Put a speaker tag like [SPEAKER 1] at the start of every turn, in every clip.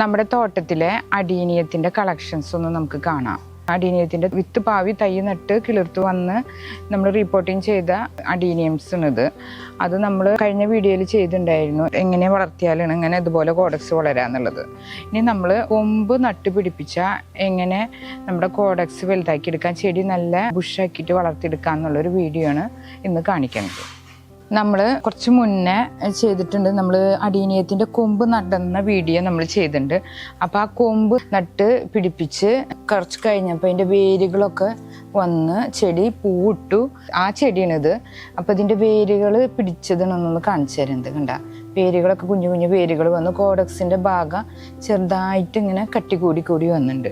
[SPEAKER 1] നമ്മുടെ തോട്ടത്തിലെ അടീനീയത്തിന്റെ കളക്ഷൻസ് ഒന്ന് നമുക്ക് കാണാം. അടീനീയത്തിന്റെ വിത്ത് പാവി തൈ നട്ട് കിളിർത്ത് വന്ന് നമ്മൾ റിപ്പോർട്ടിങ് ചെയ്ത അടീനിയംസ് ഇത് അത് നമ്മൾ കഴിഞ്ഞ വീഡിയോയിൽ ചെയ്തിട്ടുണ്ടായിരുന്നു. എങ്ങനെ വളർത്തിയാലാണ് ഇങ്ങനെ ഇതുപോലെ കോഡക്സ് വളരാന്നുള്ളത് ഇനി നമ്മൾ കൊമ്പ് നട്ട് പിടിപ്പിച്ച എങ്ങനെ നമ്മുടെ കോഡക്സ് വലുതാക്കി എടുക്കാൻ ചെടി നല്ല ബുഷാക്കിയിട്ട് വളർത്തിയെടുക്കുക എന്നുള്ളൊരു വീഡിയോ ആണ് ഇന്ന് കാണിക്കുന്നത്. നമ്മൾ കുറച്ച് മുന്നേ ചെയ്തിട്ടുണ്ട്. നമ്മൾ അടീനിയത്തിന്റെ കൊമ്പ് നടുന്ന വീഡിയോ നമ്മൾ ചെയ്തിട്ടുണ്ട്. അപ്പോൾ ആ കൊമ്പ് നട്ട് പിടിപ്പിച്ച് കുറച്ച് കഴിഞ്ഞപ്പോൾ അതിന്റെ വേരുകളൊക്കെ വന്ന് ചെടി പൂവിട്ടു. ആ ചെടിയാണിത്. അപ്പോൾ ഇതിന്റെ വേരുകൾ പിടിച്ചതെന്നൊന്ന് കാണിച്ചു തരുന്നത് കണ്ട. വേരുകളൊക്കെ കുഞ്ഞു കുഞ്ഞു വേരുകൾ വന്ന് കോഡക്സിന്റെ ഭാഗം ചെറുതായിട്ട് ഇങ്ങനെ കട്ടി കൂടി കൂടി വന്നിട്ടുണ്ട്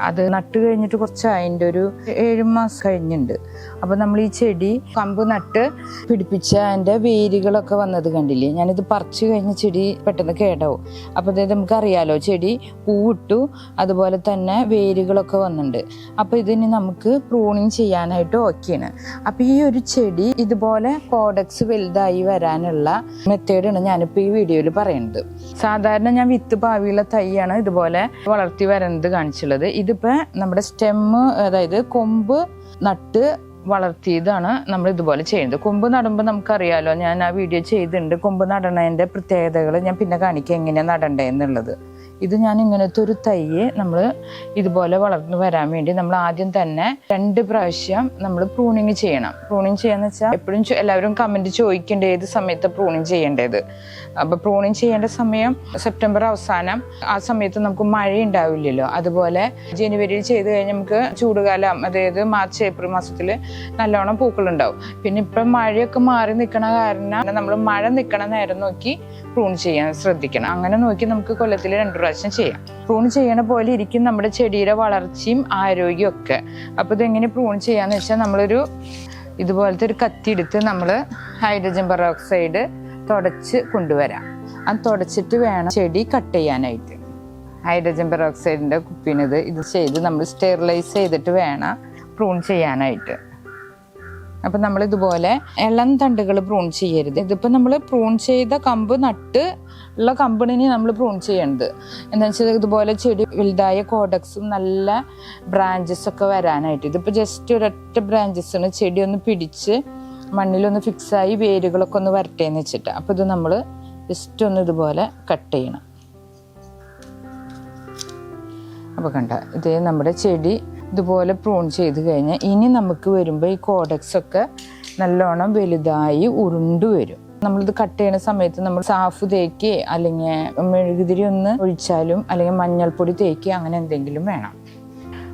[SPEAKER 1] അത് നട്ട് കഴിഞ്ഞിട്ട് കുറച്ച് അതിന്റെ ഒരു ഏഴ് മാസം കഴിഞ്ഞിട്ടുണ്ട് അപ്പോൾ നമ്മൾ ഈ ചെടി കമ്പ് നട്ട് പിടിപ്പിച്ച അതിന്റെ വേരുകളൊക്കെ വന്നത് കണ്ടില്ലേ? ഞാനിത് പറിച്ചു കഴിഞ്ഞ ചെടി പെട്ടെന്ന് കേടാവും. അപ്പോൾ അതായത് നമുക്കറിയാലോ ചെടി പൂവിട്ടു അതുപോലെ തന്നെ വേരുകളൊക്കെ വന്നിട്ടുണ്ട് അപ്പോൾ ഇതിന് നമുക്ക് പ്രൂണിങ് ചെയ്യാനായിട്ട് ഓക്കെയാണ് അപ്പോൾ ഈ ഒരു ചെടി ഇതുപോലെ കോഡക്സ് വലുതായി വരാനുള്ള മെത്തേഡാണ് ഞാനിപ്പോൾ ഈ വീഡിയോയിൽ പറയുന്നത് സാധാരണ ഞാൻ വിത്ത് പാവിയുള്ള തൈയാണ് ഇതുപോലെ വളർത്തി വരുന്നത് കാണിച്ചുള്ളത്. ഇതിപ്പോൾ നമ്മുടെ സ്റ്റെമ്മ് അതായത് കൊമ്പ് നട്ട് വളർത്തിയതാണ് നമ്മൾ ഇതുപോലെ ചെയ്യുന്നത്. കൊമ്പ് നടുമ്പോൾ നമുക്കറിയാലോ ഞാൻ ആ വീഡിയോ ചെയ്തിട്ടുണ്ട്. കൊമ്പ് നടണതിന്റെ പ്രത്യേകതകൾ ഞാൻ പിന്നെ കാണിക്കാം എങ്ങനെയാണ് നടണ്ടേ എന്നുള്ളത് ഇത് ഞാൻ ഇങ്ങനത്തെ ഒരു തൈയെ നമ്മൾ ഇതുപോലെ വളർന്നു വരാൻ വേണ്ടി നമ്മൾ ആദ്യം തന്നെ രണ്ട് പ്രാവശ്യം നമ്മൾ പ്രൂണിങ് ചെയ്യണം. പ്രൂണിങ് ചെയ്യാന്ന് വെച്ചാൽ എപ്പോഴും എല്ലാവരും കമന്റ് ചോദിക്കേണ്ട ഏത് സമയത്ത് പ്രൂണിങ് ചെയ്യേണ്ടത്? അപ്പോൾ പ്രൂണിങ് ചെയ്യേണ്ട സമയം സെപ്റ്റംബർ അവസാനം. ആ സമയത്ത് നമുക്ക് മഴ ഉണ്ടാവില്ലല്ലോ അതുപോലെ ജനുവരിയിൽ ചെയ്ത് കഴിഞ്ഞാൽ നമുക്ക് ചൂടുകാലം അതായത് മാർച്ച് ഏപ്രിൽ മാസത്തിൽ നല്ലോണം പൂക്കളുണ്ടാവും. പിന്നെ ഇപ്പം മഴയൊക്കെ മാറി നിൽക്കണ കാരണം നമ്മൾ മഴ നിൽക്കണ നേരം നോക്കി പ്രൂൺ ചെയ്യാൻ ശ്രദ്ധിക്കണം. അങ്ങനെ നോക്കി നമുക്ക് കൊല്ലത്തിൽ രണ്ടു പ്രാവശ്യം ചെയ്യാം. പ്രൂൺ ചെയ്യണ പോലെ ഇരിക്കും നമ്മുടെ ചെടിയുടെ വളർച്ചയും ആരോഗ്യവും ഒക്കെ. അപ്പോൾ ഇതെങ്ങനെ പ്രൂൺ ചെയ്യാന്ന് വെച്ചാൽ നമ്മളൊരു ഇതുപോലത്തെ ഒരു കത്തി എടുത്ത് നമ്മൾ ഹൈഡ്രജൻ പെറോക്സൈഡ് തുടച്ച് കൊണ്ടുവരാം. അത് തുടച്ചിട്ട് വേണം ചെടി കട്ട് ചെയ്യാനായിട്ട്. ഹൈഡ്രജൻ പെറോക്സൈഡിന്റെ കുപ്പിനത് ഇത് ചെയ്ത് നമ്മൾ സ്റ്റെറിലൈസ് ചെയ്തിട്ട് വേണം പ്രൂൺ ചെയ്യാനായിട്ട്. അപ്പം നമ്മൾ ഇതുപോലെ ഇളം തണ്ടുകൾ പ്രൂൺ ചെയ്യരുത്. ഇതിപ്പോൾ നമ്മൾ പ്രൂൺ ചെയ്ത കമ്പ് നട്ട് ഉള്ള കമ്പിണിനെ നമ്മൾ പ്രൂൺ ചെയ്യേണ്ടത് എന്താണെന്ന് വെച്ചാൽ ഇതുപോലെ ചെടി വലുതായ കോഡക്സും നല്ല ബ്രാഞ്ചസ് ഒക്കെ വരാനായിട്ട്. ഇതിപ്പോൾ ജസ്റ്റ് ഒരൊറ്റ ബ്രാഞ്ചസാണ് ചെടി ഒന്ന് പിടിച്ച് മണ്ണിലൊന്ന് ഫിക്സായി വേരുകളൊക്കെ ഒന്ന് വരട്ടെ എന്ന് വെച്ചിട്ട്. അപ്പോൾ ഇത് നമ്മൾ ജസ്റ്റ് ഒന്ന് ഇതുപോലെ കട്ട് ചെയ്യണം. അപ്പോൾ കണ്ട ഇത് നമ്മുടെ ചെടി ഇതുപോലെ പ്രൂൺ ചെയ്ത് കഴിഞ്ഞാൽ ഇനി നമുക്ക് വരുമ്പോൾ ഈ കോഡക്സ് ഒക്കെ നല്ലോണം വലുതായി ഉരുണ്ടു വരും. നമ്മളിത് കട്ട് ചെയ്യുന്ന സമയത്ത് നമ്മൾ സാഫ് തേക്ക് അല്ലെങ്കിൽ മെഴുകുതിരി ഒന്ന് ഒഴിച്ചാലും അല്ലെങ്കിൽ മഞ്ഞൾപ്പൊടി തേക്ക് അങ്ങനെ എന്തെങ്കിലും വേണം.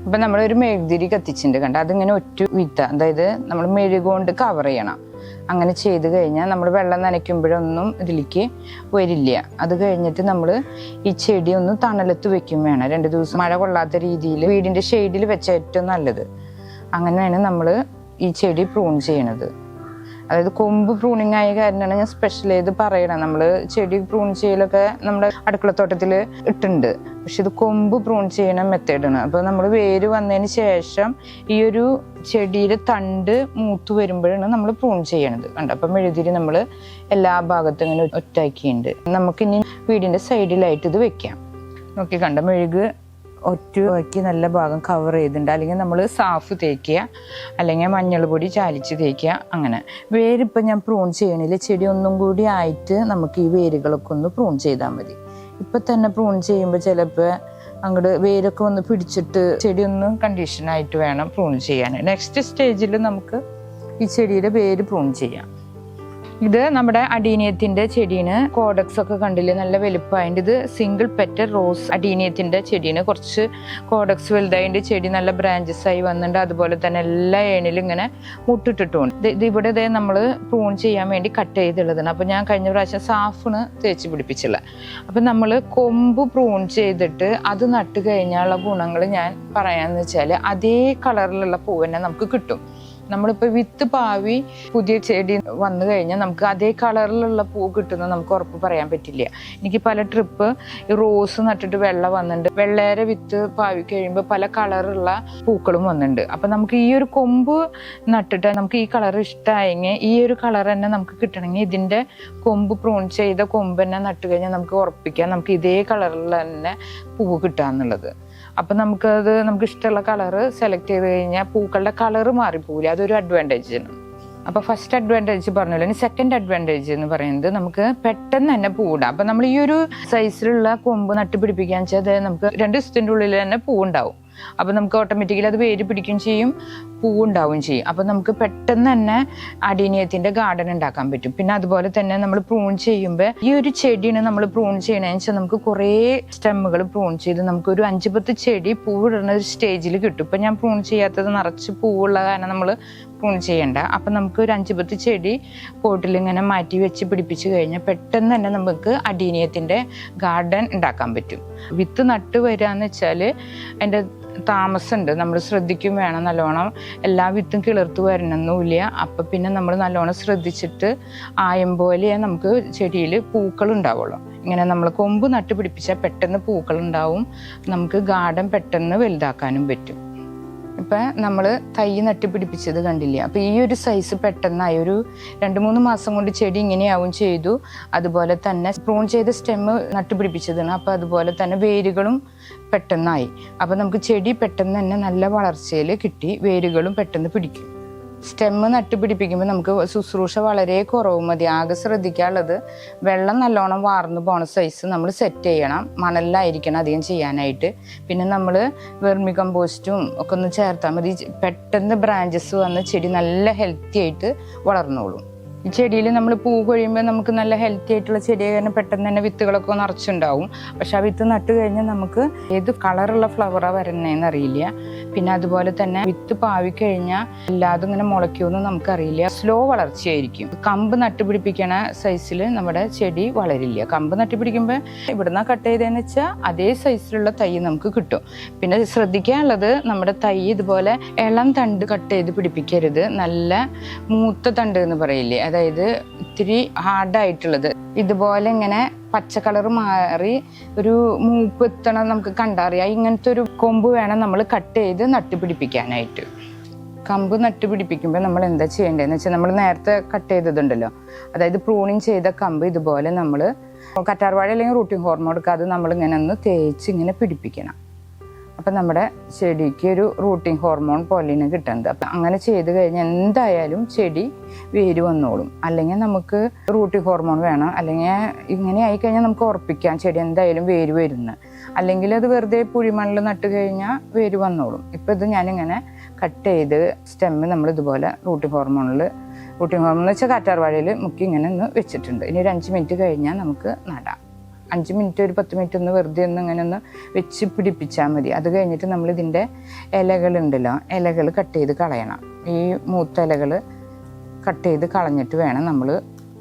[SPEAKER 1] അപ്പം നമ്മളൊരു മെഴുകുതിരി കത്തിച്ചിട്ടുണ്ട് കണ്ട? അതിങ്ങനെ ഒറ്റ വിത്ത. അതായത് നമ്മൾ മെഴുകുകൊണ്ട് കവർ ചെയ്യണം. അങ്ങനെ ചെയ്ത് കഴിഞ്ഞാൽ നമ്മൾ വെള്ളം നനയ്ക്കുമ്പോഴൊന്നും ഇതിലേക്ക് വരില്ല. അത് കഴിഞ്ഞിട്ട് നമ്മൾ ഈ ചെടി ഒന്ന് തണലത്ത് വെക്കും വേണം. രണ്ട് ദിവസം മഴ കൊള്ളാത്ത രീതിയിൽ വീടിന്റെ ഷെയ്ഡിൽ വെച്ച ഏറ്റവും നല്ലത്. അങ്ങനെയാണ് നമ്മൾ ഈ ചെടി പ്രൂൺ ചെയ്യണത്. അതായത് കൊമ്പ് പ്രൂണിങ് ആയ കാര്യമാണ് ഞാൻ സ്പെഷ്യൽ ചെയ്ത് പറയണം. നമ്മൾ ചെടി പ്രൂൺ ചെയ്യലൊക്കെ നമ്മുടെ അടുക്കളത്തോട്ടത്തിൽ ഇട്ടുണ്ട് പക്ഷെ ഇത് കൊമ്പ് പ്രൂൺ ചെയ്യണ മെത്തേഡാണ് അപ്പോൾ നമ്മൾ വേര് വന്നതിന് ശേഷം ഈ ഒരു ചെടിയുടെ തണ്ട് മൂത്ത് വരുമ്പോഴാണ് നമ്മൾ പ്രൂൺ ചെയ്യണത്. കണ്ടോ? അപ്പം മെഴുതിരി നമ്മൾ എല്ലാ ഭാഗത്തും ഇങ്ങനെ ഒറ്റാക്കിയിട്ടുണ്ട്. നമുക്കിനി വീടിന്റെ സൈഡിലായിട്ട് ഇത് വെക്കാം. നോക്കി കണ്ട? മെഴുക് ഒറ്റയാക്കി നല്ല ഭാഗം കവർ ചെയ്തിട്ടുണ്ട്. അല്ലെങ്കിൽ നമ്മൾ സാഫ് തേക്കുക അല്ലെങ്കിൽ മഞ്ഞൾപ്പൊടി ചാലിച്ച് തേക്കുക അങ്ങനെ. വേരിപ്പോൾ ഞാൻ പ്രൂൺ ചെയ്യണില്ല. ചെടി ഒന്നും കൂടി ആയിട്ട് നമുക്ക് ഈ വേരുകളൊക്കെ ഒന്ന് പ്രൂൺ ചെയ്താൽ മതി. ഇപ്പം തന്നെ പ്രൂൺ ചെയ്യുമ്പോൾ ചിലപ്പോൾ അങ്ങോട്ട് വേരൊക്കെ ഒന്ന് പിടിച്ചിട്ട് ചെടി ഒന്ന് കണ്ടീഷനായിട്ട് വേണം പ്രൂൺ ചെയ്യാൻ. നെക്സ്റ്റ് സ്റ്റേജിൽ നമുക്ക് ഈ ചെടിയുടെ വേര് പ്രൂൺ ചെയ്യാം. ഇത് നമ്മുടെ അടീനിയത്തിന്റെ ചെടിയാണ് കോഡക്സ് ഒക്കെ കണ്ടില്ലേ? നല്ല വലുപ്പമായിട്ട് ഇത് സിംഗിൾ പെറ്റർ റോസ് അടീനിയത്തിന്റെ ചെടിയാണ് കുറച്ച് കോഡക്സ് വലുതായിട്ട് ചെടി നല്ല ബ്രാഞ്ചസ് ആയി വന്നിട്ടുണ്ട്. അതുപോലെ തന്നെ എല്ലാ ഏണിലും ഇങ്ങനെ മുട്ടിട്ടിട്ടുണ്ട്. ഇത് ഇവിടെ ഇതേ നമ്മൾ പ്രൂൺ ചെയ്യാൻ വേണ്ടി കട്ട് ചെയ്തുള്ളതാണ് അപ്പൊ ഞാൻ കഴിഞ്ഞ പ്രാവശ്യം സാഫിന് തേച്ച് പിടിപ്പിച്ചില്ല. അപ്പൊ നമ്മൾ കൊമ്പ് പ്രൂൺ ചെയ്തിട്ട് അത് നട്ട് കഴിഞ്ഞാലുള്ള ഗുണങ്ങൾ ഞാൻ പറയാന്ന് വെച്ചാൽ അതേ കളറിലുള്ള പൂവനെ നമുക്ക് കിട്ടും. നമ്മളിപ്പോൾ വിത്ത് പാവി പുതിയ ചെടി വന്നു കഴിഞ്ഞാൽ നമുക്ക് അതേ കളറിലുള്ള പൂ കിട്ടുന്ന നമുക്ക് ഉറപ്പ് പറയാൻ പറ്റില്ല. എനിക്ക് പല ട്രിപ്പ് റോസ് നട്ടിട്ട് വെള്ള വന്നിട്ടുണ്ട്. വെള്ളേര വിത്ത് പാവി കഴിയുമ്പോൾ പല കളറുള്ള പൂക്കളും വന്നിട്ടുണ്ട്. അപ്പം നമുക്ക് ഈ ഒരു കൊമ്പ് നട്ടിട്ട് നമുക്ക് ഈ കളർ ഇഷ്ടമായെങ്കിൽ ഈ ഒരു കളർ തന്നെ നമുക്ക് കിട്ടണമെങ്കിൽ ഇതിന്റെ കൊമ്പ് പ്രൂൺ ചെയ്ത കൊമ്പ് തന്നെ നട്ട് കഴിഞ്ഞാൽ നമുക്ക് ഉറപ്പിക്കാം. നമുക്ക് ഇതേ കളറിൽ തന്നെ പൂവ് കിട്ടാന്നുള്ളത്. അപ്പം നമുക്കത് നമുക്ക് ഇഷ്ടമുള്ള കളറ് സെലക്ട് ചെയ്ത് കഴിഞ്ഞാൽ പൂക്കളുടെ കളറ് മാറിപ്പോവില്ല. അതൊരു അഡ്വാന്റേജ് ആണ് അപ്പോൾ ഫസ്റ്റ് അഡ്വാന്റേജ് പറഞ്ഞല്ലോ ഇനി സെക്കൻഡ് അഡ്വാന്റേജ് എന്ന് പറയുന്നത് നമുക്ക് പെട്ടെന്ന് തന്നെ പൂവിടാം. അപ്പം നമ്മൾ ഈ ഒരു സൈസിലുള്ള കൊമ്പ് നട്ടുപിടിപ്പിക്കുക വെച്ചാൽ നമുക്ക് രണ്ട് ദിവസത്തിന്റെ ഉള്ളിൽ തന്നെ പൂവുണ്ടാവും. അപ്പം നമുക്ക് ഓട്ടോമാറ്റിക്കലി അത് വേര് പിടിക്കുകയും ചെയ്യും പൂവുണ്ടാവുകയും ചെയ്യും. അപ്പോൾ നമുക്ക് പെട്ടെന്ന് തന്നെ അടീനിയത്തിന്റെ ഗാർഡൻ ഉണ്ടാക്കാൻ പറ്റും. പിന്നെ അതുപോലെ തന്നെ നമ്മൾ പ്രൂൺ ചെയ്യുമ്പോൾ ഈ ഒരു ചെടിയാണ് നമ്മൾ പ്രൂൺ ചെയ്യണമെന്ന് വെച്ചാൽ നമുക്ക് കുറേ സ്റ്റെമ്മുകൾ പ്രൂൺ ചെയ്ത് നമുക്ക് ഒരു അഞ്ച് പത്ത് ചെടി പൂവിടുന്ന ഒരു സ്റ്റേജിൽ കിട്ടും. ഇപ്പം ഞാൻ പ്രൂൺ ചെയ്യാത്തത് നിറച്ച് പൂവുള്ള കാരണം നമ്മൾ പ്രൂൺ ചെയ്യണ്ട. അപ്പം നമുക്ക് ഒരു അഞ്ച് പത്ത് ചെടി പോട്ടിൽ ഇങ്ങനെ മാറ്റി വെച്ച് പിടിപ്പിച്ച് കഴിഞ്ഞാൽ പെട്ടെന്ന് തന്നെ നമുക്ക് അടീനിയത്തിന്റെ ഗാർഡൻ ഉണ്ടാക്കാൻ പറ്റും. വിത്ത് നട്ട് വരികയെന്ന് വെച്ചാൽ അതിന്റെ താമസമുണ്ട്. നമ്മൾ ശ്രദ്ധിക്കും വേണം നല്ലോണം. എല്ലാ വിത്തും കിളിർത്ത് വരണമെന്നുമില്ല. അപ്പം പിന്നെ നമ്മൾ നല്ലോണം ശ്രദ്ധിച്ചിട്ട് ആയം പോലെയേ നമുക്ക് ചെടിയിൽ പൂക്കൾ ഉണ്ടാവുള്ളൂ. ഇങ്ങനെ നമ്മൾ കൊമ്പ് നട്ട് പിടിപ്പിച്ചാൽ പെട്ടെന്ന് പൂക്കൾ ഉണ്ടാവും. നമുക്ക് ഗാർഡൻ പെട്ടെന്ന് വലുതാക്കാനും പറ്റും. ഇപ്പം നമ്മൾ തൈ നട്ടിപ്പിടിപ്പിച്ചത് കണ്ടില്ല? അപ്പം ഈ ഒരു സൈസ് പെട്ടെന്നായി ഒരു രണ്ട് മൂന്ന് മാസം കൊണ്ട് ചെടി ഇങ്ങനെയാവും ചെയ്തു. അതുപോലെ തന്നെ പ്രൂൺ ചെയ്ത സ്റ്റെമ്മ് നട്ടുപിടിപ്പിച്ചതാണ്. അപ്പം അതുപോലെ തന്നെ വേരുകളും പെട്ടെന്നായി. അപ്പം നമുക്ക് ചെടി പെട്ടെന്ന് തന്നെ നല്ല വളർച്ചയിൽ കിട്ടി. വേരുകളും പെട്ടെന്ന് പിടിക്കും. സ്റ്റെമ്മ് നട്ടുപിടിപ്പിക്കുമ്പോൾ നമുക്ക് ശുശ്രൂഷ വളരെ കുറവ് മതി. ആകെ ശ്രദ്ധിക്കാനുള്ളത് വെള്ളം നല്ലോണം വാർന്നു പോണ സൈസ് നമ്മൾ സെറ്റ് ചെയ്യണം. മണലിലായിരിക്കണം അധികം ചെയ്യാനായിട്ട്. പിന്നെ നമ്മൾ വെർമി കമ്പോസ്റ്റും ഒക്കെ ഒന്ന് ചേർത്താൽ മതി. പെട്ടെന്ന് ബ്രാഞ്ചസ് വന്ന് ചെടി നല്ല ഹെൽത്തി ആയിട്ട് വളർന്നോളും. ഈ ചെടിയിൽ നമ്മൾ പൂ കൊഴിയുമ്പോൾ നമുക്ക് നല്ല ഹെൽത്തി ആയിട്ടുള്ള ചെടി കാരണം പെട്ടെന്ന് തന്നെ വിത്തുകളൊക്കെ നിറച്ചുണ്ടാവും. പക്ഷെ ആ വിത്ത് നട്ട് കഴിഞ്ഞാൽ നമുക്ക് ഏത് കളറുള്ള ഫ്ലവറാണ് വരുന്നതെന്ന് അറിയില്ല. പിന്നെ അതുപോലെ തന്നെ വിത്ത് പാവി കഴിഞ്ഞാൽ എല്ലാതും ഇങ്ങനെ മുളയ്ക്കുമെന്ന് നമുക്കറിയില്ല. സ്ലോ വളർച്ചയായിരിക്കും. കമ്പ് നട്ടുപിടിപ്പിക്കണ സൈസിൽ നമ്മുടെ ചെടി വളരില്ല. കമ്പ് നട്ടുപിടിക്കുമ്പോൾ ഇവിടുന്ന് കട്ട് ചെയ്തതെന്ന് വെച്ചാൽ അതേ സൈസിലുള്ള തൈ നമുക്ക് കിട്ടും. പിന്നെ ശ്രദ്ധിക്കാനുള്ളത് നമ്മുടെ തൈ ഇതുപോലെ ഇളം തണ്ട് കട്ട് ചെയ്ത് പിടിപ്പിക്കരുത്. നല്ല മൂത്ത തണ്ട് എന്ന് പറയില്ലേ? അതായത് ഇത്തിരി ഹാർഡായിട്ടുള്ളത്. ഇതുപോലെ ഇങ്ങനെ പച്ച കളർ മാറി ഒരു മൂപ്പ് എത്തണം നമുക്ക് കണ്ടറിയാം. ഇങ്ങനത്തെ ഒരു കൊമ്പ് വേണം നമ്മൾ കട്ട് ചെയ്ത് നട്ടുപിടിപ്പിക്കാനായിട്ട്. കമ്പ് നട്ടുപിടിപ്പിക്കുമ്പോൾ നമ്മൾ എന്താ ചെയ്യേണ്ടതെന്ന് വെച്ചാൽ നമ്മൾ നേരത്തെ കട്ട് ചെയ്തതുണ്ടല്ലോ. അതായത് പ്രൂണിങ് ചെയ്ത കമ്പ് ഇതുപോലെ നമ്മൾ കറ്റാർവാഴ അല്ലെങ്കിൽ റൂട്ടിംഗ് ഹോർമോൺ എടുക്കാതെ നമ്മൾ ഇങ്ങനെ ഒന്ന് തേച്ച് ഇങ്ങനെ പിടിപ്പിക്കണം. അപ്പം നമ്മുടെ ചെടിക്ക് ഒരു റൂട്ടിംഗ് ഹോർമോൺ പോലെയാണ് കിട്ടുന്നത്. അപ്പം അങ്ങനെ ചെയ്ത് കഴിഞ്ഞാൽ എന്തായാലും ചെടി വേര് വന്നോളും. അല്ലെങ്കിൽ നമുക്ക് റൂട്ടിംഗ് ഹോർമോൺ വേണം. അല്ലെങ്കിൽ ഇങ്ങനെ ആയിക്കഴിഞ്ഞാൽ നമുക്ക് ഉറപ്പിക്കാം ചെടി എന്തായാലും വേര് വരുന്നു. അല്ലെങ്കിൽ അത് വെറുതെ പുഴിമണ്ണിൽ നട്ട് കഴിഞ്ഞാൽ വേര് വന്നോളും. ഇപ്പം ഇത് ഞാനിങ്ങനെ കട്ട് ചെയ്ത് സ്റ്റെമ്മ് നമ്മൾ ഇതുപോലെ റൂട്ടിംഗ് ഹോർമോണിൽ റൂട്ടിംഗ് ഹോർമോൺ എന്ന് വെച്ചാൽ കാറ്റാർവാഴയിൽ മുക്കി ഇങ്ങനെ ഒന്ന് വെച്ചിട്ടുണ്ട്. ഇനി ഒരു അഞ്ച് മിനിറ്റ് കഴിഞ്ഞാൽ നമുക്ക് നടാം. അഞ്ച് മിനിറ്റ് ഒരു പത്ത് മിനിറ്റ് ഒന്ന് വെറുതെ ഒന്ന് ഇങ്ങനെ ഒന്ന് വെച്ച് പിടിപ്പിച്ചാൽ മതി. അത് കഴിഞ്ഞിട്ട് നമ്മൾ ഇതിന്റെ ഇലകളുണ്ടല്ലോ ഇലകൾ കട്ട് ചെയ്ത് കളയണം. ഈ മൂത്ത ഇലകൾ കട്ട് ചെയ്ത് കളഞ്ഞിട്ട് വേണം നമ്മൾ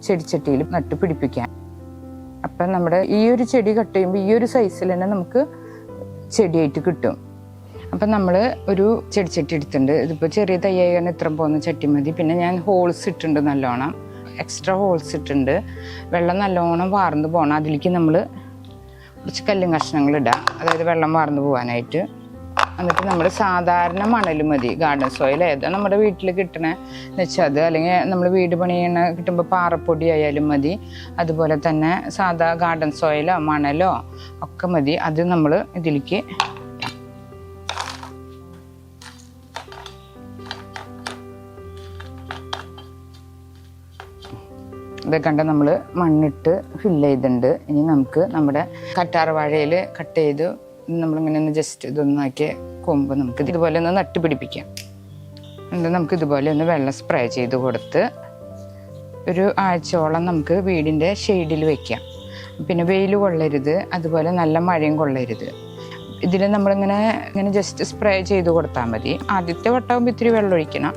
[SPEAKER 1] ചെടിച്ചട്ടിയിൽ നട്ട് പിടിപ്പിക്കാൻ. അപ്പം നമ്മുടെ ഈ ഒരു ചെടി കട്ട് ചെയ്യുമ്പോൾ ഈ ഒരു സൈസിൽ തന്നെ നമുക്ക് ചെടിയായിട്ട് കിട്ടും. അപ്പം നമ്മൾ ഒരു ചെടിച്ചട്ടി എടുത്തിട്ടുണ്ട്. ഇതിപ്പോൾ ചെറിയ തയ്യായി ഇത്രയും പോകുന്ന ചട്ടി മതി. പിന്നെ ഞാൻ ഹോൾസ് ഇട്ടിട്ടുണ്ട് നല്ലോണം. എക്സ്ട്രാ ഹോൾസ് ഇട്ടിട്ടുണ്ട്. വെള്ളം നല്ലോണം വാർന്ന് പോകണം അതിലേക്ക് നമ്മൾ കുറച്ച് കല്ലും കഷ്ണങ്ങൾ ഇടുക അതായത് വെള്ളം വാർന്ന് പോകാനായിട്ട് എന്നിട്ട് നമ്മൾ സാധാരണ മണൽ മതി. ഗാർഡൻ സോയിൽ ഏതാ നമ്മുടെ വീട്ടിൽ കിട്ടണ. വെച്ചാൽ അത് അല്ലെങ്കിൽ നമ്മൾ വീട് പണിയണ കിട്ടുമ്പോൾ പാറപ്പൊടി ആയാലും മതി. അതുപോലെ തന്നെ സാധാ ഗാർഡൻ സോയിലോ മണലോ ഒക്കെ മതി. അത് നമ്മൾ ഇതിലേക്ക് ഇത് കണ്ട നമ്മൾ മണ്ണിട്ട് ഫില്ല് ചെയ്തിട്ടുണ്ട്. ഇനി നമുക്ക് നമ്മുടെ കറ്റാർവാഴയിൽ കട്ട് ചെയ്ത് നമ്മളിങ്ങനെ ഒന്ന് ജസ്റ്റ് ഇതൊന്നാക്കിയ കൊമ്പ് നമുക്ക് ഇതുപോലെ ഒന്ന് നട്ട് പിടിപ്പിക്കാം എന്നിട്ട് നമുക്ക് ഇതുപോലെ ഒന്ന് വെള്ളം സ്പ്രേ ചെയ്ത് കൊടുത്ത് ഒരു ആഴ്ചയോളം നമുക്ക് വീടിന്റെ ഷെയ്ഡിൽ വെക്കാം. പിന്നെ വെയിൽ കൊള്ളരുത് അതുപോലെ നല്ല മഴയും കൊള്ളരുത്. ഇതിൽ നമ്മളിങ്ങനെ ഇങ്ങനെ ജസ്റ്റ് സ്പ്രേ ചെയ്ത് കൊടുത്താൽ മതി. ആദ്യത്തെ വട്ടമാകുമ്പോൾ ഇത്തിരി വെള്ളം ഒഴിക്കണം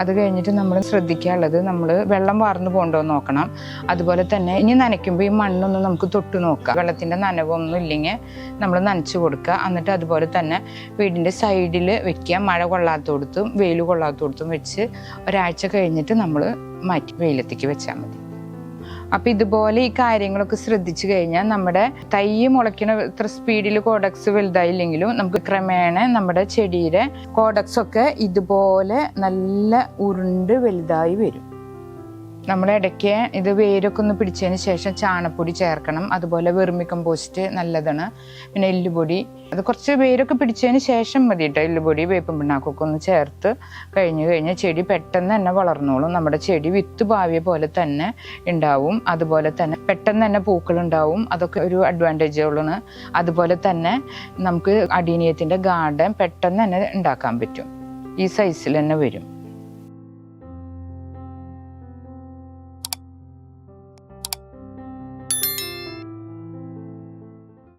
[SPEAKER 1] അത് കഴിഞ്ഞിട്ട് നമ്മൾ ശ്രദ്ധിക്കാനുള്ളത് നമ്മൾ വെള്ളം വാർന്നു പോകണ്ടോ നോക്കണം. അതുപോലെ തന്നെ ഇനി നനയ്ക്കുമ്പോൾ ഈ മണ്ണൊന്നും നമുക്ക് തൊട്ട് നോക്കാം. വെള്ളത്തിന്റെ നനവൊന്നും ഇല്ലെങ്കിൽ നമ്മൾ നനച്ചു കൊടുക്കുക. എന്നിട്ട് അതുപോലെ തന്നെ വീടിന്റെ സൈഡിൽ വെക്കുക. മഴ കൊള്ളാത്തോടത്തും വെയിൽ കൊള്ളാത്തോടത്തും വെച്ച് ഒരാഴ്ച കഴിഞ്ഞിട്ട് നമ്മൾ മാറ്റി വെയിലത്തേക്ക് വെച്ചാൽ മതി. അപ്പം ഇതുപോലെ ഈ കാര്യങ്ങളൊക്കെ ശ്രദ്ധിച്ചു കഴിഞ്ഞാൽ നമ്മുടെ തൈ മുളയ്ക്കണ ഇത്ര സ്പീഡിൽ കോഡക്സ് വലുതായില്ലെങ്കിലും നമുക്ക് ക്രമേണ നമ്മുടെ ചെടിയുടെ കോഡക്സ് ഒക്കെ ഇതുപോലെ നല്ല ഉരുണ്ട് വലുതായി വരും. നമ്മൾ ഇടയ്ക്ക് ഇത് വേരൊക്കെ ഒന്ന് പിടിച്ചതിന് ശേഷം ചാണപ്പൊടി ചേർക്കണം. അതുപോലെ വെർമി കമ്പോസ്റ്റ് നല്ലതാണ്. പിന്നെ എല്ലുപൊടി. അത് കുറച്ച് വേരൊക്കെ പിടിച്ചതിന് ശേഷം മതി കേട്ടോ എല്ലുപൊടി വേപ്പും പിണ്ണാക്കൊക്കെ ഒന്ന് ചേർത്ത് കഴിഞ്ഞ് കഴിഞ്ഞാൽ ചെടി പെട്ടെന്ന് തന്നെ വളർന്നോളും. നമ്മുടെ ചെടി വിത്ത് ഭാവിയെ പോലെ തന്നെ ഉണ്ടാവും അതുപോലെ തന്നെ പെട്ടെന്ന് തന്നെ പൂക്കൾ ഉണ്ടാവും അതൊക്കെ ഒരു അഡ്വാന്റേജുകളാണ് അതുപോലെ തന്നെ നമുക്ക് അടീനിയത്തിന്റെ ഗാർഡൻ പെട്ടെന്ന് തന്നെ ഉണ്ടാക്കാൻ പറ്റും. ഈ സൈസിൽ തന്നെ വരും.